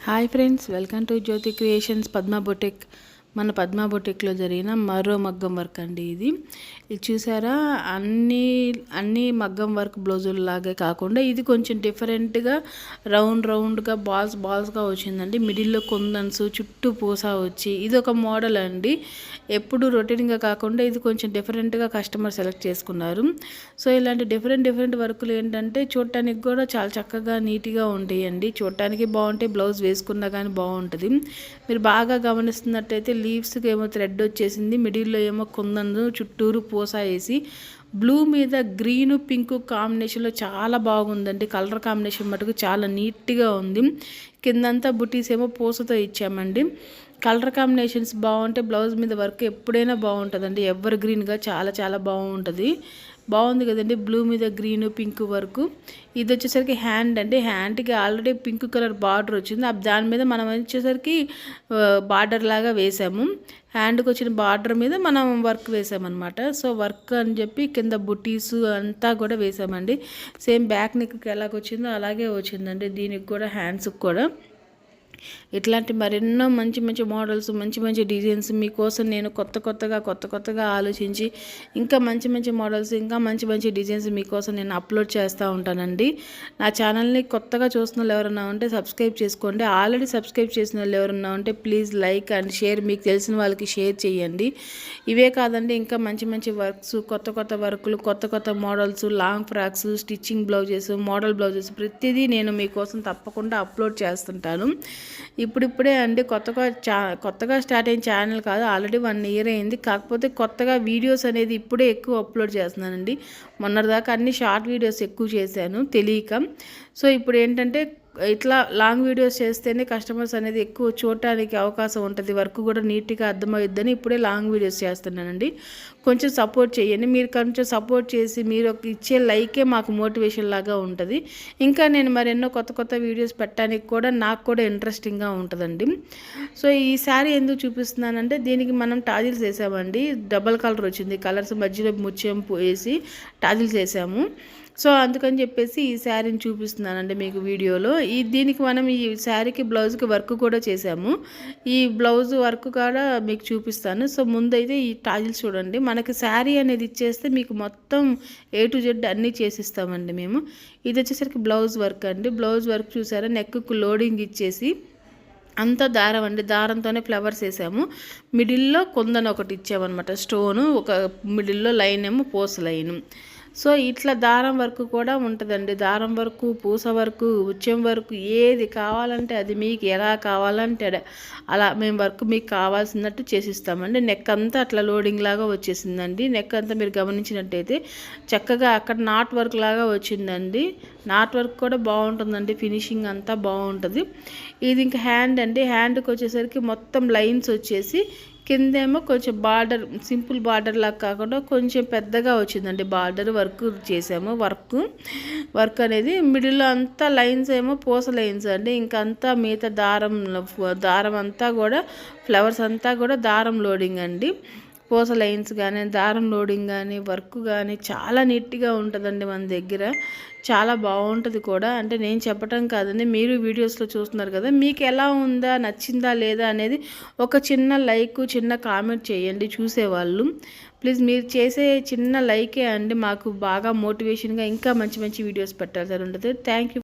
Hi friends welcome to Jyothi Creations Padma boutique మన పద్మా బొటిక్లో జరిగిన మరో మగ్గం వర్క్ అండి ఇది. ఇది చూసారా? అన్ని అన్ని మగ్గం వర్క్ బ్లౌజులు లాగే కాకుండా ఇది కొంచెం డిఫరెంట్గా రౌండ్ రౌండ్గా బాల్స్ బాల్స్గా వచ్చిందండి. మిడిల్లో కొందన్స్ చుట్టూ పూస వచ్చి ఇది ఒక మోడల్ అండి. ఎప్పుడు రొటీన్గా కాకుండా ఇది కొంచెం డిఫరెంట్గా కస్టమర్ సెలెక్ట్ చేసుకున్నారు. సో ఇలాంటి డిఫరెంట్ డిఫరెంట్ వర్కులు ఏంటంటే చూడటానికి కూడా చాలా చక్కగా నీట్గా ఉంటాయండి. చూడటానికి బాగుంటాయి బ్లౌజ్ వేసుకున్నా కానీ బాగుంటుంది. మీరు బాగా గమనిస్తున్నట్టయితే లీవ్స్కి ఏమో థ్రెడ్ వచ్చేసింది మిడిల్లో ఏమో కొందను చుట్టూరు పూస వేసి బ్లూ మీద గ్రీను పింక్ కాంబినేషన్లో చాలా బాగుందండి. కలర్ కాంబినేషన్ మటుకు చాలా నీట్గా ఉంది. కిందంతా బుటీస్ ఏమో పూసతో ఇచ్చామండి. కలర్ కాంబినేషన్స్ బాగుంటే బ్లౌజ్ మీద వర్క్ ఎప్పుడైనా బాగుంటుందండి. ఎవర్ గ్రీన్గా చాలా చాలా బాగుంటుంది. బాగుంది కదండి బ్లూ మీద గ్రీన్ పింక్ వర్క్. ఇది వచ్చేసరికి హ్యాండ్ అండి. హ్యాండ్కి ఆల్రెడీ పింక్ కలర్ బార్డర్ వచ్చింది. దాని మీద మనం వచ్చేసరికి బార్డర్ లాగా వేసాము. హ్యాండ్కి వచ్చిన బార్డర్ మీద మనం వర్క్ వేసామన్నమాట. సో వర్క్ అని చెప్పి కింద బుటీస్ అంతా కూడా వేసామండి. సేమ్ బ్యాక్ నెక్కి ఎలాగొచ్చిందో అలాగే వచ్చిందండి. దీనికి కూడా హ్యాండ్స్కి కూడా. ఇట్లాంటి మరెన్నో మంచి మంచి మోడల్స్ మంచి మంచి డిజైన్స్ మీకోసం నేను కొత్త కొత్తగా కొత్త కొత్తగా ఆలోచించి ఇంకా మంచి మంచి మోడల్స్ ఇంకా మంచి మంచి డిజైన్స్ మీకోసం నేను అప్లోడ్ చేస్తూ ఉంటానండి. నా ఛానల్ని కొత్తగా చూస్తున్న వాళ్ళు ఎవరన్నా ఉంటే సబ్స్క్రైబ్ చేసుకోండి. ఆల్రెడీ సబ్స్క్రైబ్ చేసిన వాళ్ళు ఎవరన్నా ఉంటే ప్లీజ్ లైక్ అండ్ షేర్. మీకు తెలిసిన వాళ్ళకి షేర్ చేయండి. ఇవే కాదండి ఇంకా మంచి మంచి వర్క్స్ కొత్త కొత్త వర్క్లు కొత్త కొత్త models long frocks stitching blouses model blouses ప్రతిదీ నేను మీకోసం తప్పకుండా అప్లోడ్ చేస్తుంటాను. ఇప్పుడిప్పుడే అండి కొత్తగా చా కొత్తగా స్టార్ట్ అయిన ఛానల్ కాదు ఆల్రెడీ వన్ ఇయర్ అయింది. కాకపోతే కొత్తగా వీడియోస్ అనేది ఇప్పుడే ఎక్కువ అప్లోడ్ చేస్తున్నానండి. మొన్నటిదాకా అన్ని షార్ట్ వీడియోస్ ఎక్కువ చేశాను తెలియక. సో ఇప్పుడు ఏంటంటే ఇట్లా లాంగ్ వీడియోస్ చేస్తేనే కస్టమర్స్ అనేది ఎక్కువ చూడటానికి అవకాశం ఉంటుంది. వర్క్ కూడా నీట్గా అర్థమవుద్దని ఇప్పుడే లాంగ్ వీడియోస్ చేస్తున్నానండి. కొంచెం సపోర్ట్ చేయండి. మీరు కొంచెం సపోర్ట్ చేసి మీరు ఇచ్చే లైకే మాకు మోటివేషన్ లాగా ఉంటుంది. ఇంకా నేను మరెన్నో కొత్త కొత్త వీడియోస్ పెట్టడానికి కూడా నాకు కూడా ఇంట్రెస్టింగ్గా ఉంటుందండి. సో ఈ శారీ ఎందుకు చూపిస్తున్నానంటే దీనికి మనం టాజిల్స్ వేసామండి. డబల్ కలర్ వచ్చింది. కలర్స్ మధ్యలో ముత్యం వేసి టాజిల్స్ వేసాము. సో అందుకని చెప్పేసి ఈ శారీని చూపిస్తున్నానండి మీకు వీడియోలో. ఈ దీనికి మనం ఈ శారీకి బ్లౌజ్కి వర్క్ కూడా చేసాము ఈ బ్లౌజ్ వర్క్ కూడా మీకు చూపిస్తాను. సో ముందైతే ఈ టాజిల్స్ చూడండి. మనకి శారీ అనేది ఇచ్చేస్తే మీకు మొత్తం ఏ టు జెడ్ అన్నీ చేసిస్తామండి మేము. ఇది వచ్చేసరికి బ్లౌజ్ వర్క్ అండి. బ్లౌజ్ వర్క్ చూసారా? నెక్కు లోడింగ్ ఇచ్చేసి అంతా దారం అండి. దారంతోనే ఫ్లవర్స్ వేసాము. మిడిల్లో కొందని ఒకటి ఇచ్చామన్నమాట. స్టోను ఒక మిడిల్లో లైన్ ఏమో పోస్ లైన్. సో ఇట్లా దారం వరకు కూడా ఉంటుందండి. దారం వరకు పూస వరకు ఉచ్చం వరకు ఏది కావాలంటే అది మీకు ఎలా కావాలంటే అలా మేము వర్క్ మీకు కావాల్సినట్టు చేసిస్తామండి. నెక్ అంతా అట్లా లోడింగ్ లాగా వచ్చేసిందండి. నెక్ అంతా మీరు గమనించినట్టయితే చక్కగా అక్కడ నాట్ వర్క్ లాగా వచ్చిందండి. నాట్ వర్క్ కూడా బాగుంటుందండి. ఫినిషింగ్ అంతా బాగుంటుంది. ఇది ఇంకా హ్యాండ్ అండి. హ్యాండ్కి వచ్చేసరికి మొత్తం లైన్స్ వచ్చేసి కిందేమో కొంచెం బార్డర్ సింపుల్ బార్డర్ లాగా కాకుండా కొంచెం పెద్దగా వచ్చిందండి. బార్డర్ వర్క్ చేసాము. వర్క్ వర్క్ అనేది మిడిల్లో అంతా లైన్స్ ఏమో పూస లైన్స్ అండి. ఇంకంతా మిగతా దారం దారం అంతా కూడా ఫ్లవర్స్ అంతా కూడా దారం లోడింగ్ అండి. పూస లైన్స్ కానీ దారం లోడింగ్ కానీ వర్క్ కానీ చాలా నీట్గా ఉంటుందండి మన దగ్గర. చాలా బాగుంటుంది కూడా. అంటే నేను చెప్పటం కాదండి మీరు వీడియోస్లో చూస్తున్నారు కదా మీకు ఎలా ఉందా నచ్చిందా లేదా అనేది ఒక చిన్న లైక్ చిన్న కామెంట్ చేయండి చూసేవాళ్ళు. ప్లీజ్ మీరు చేసే చిన్న లైకే అండి మాకు బాగా మోటివేషన్గా ఇంకా మంచి మంచి వీడియోస్ పెట్టాల్సి ఉంటుంది. థ్యాంక్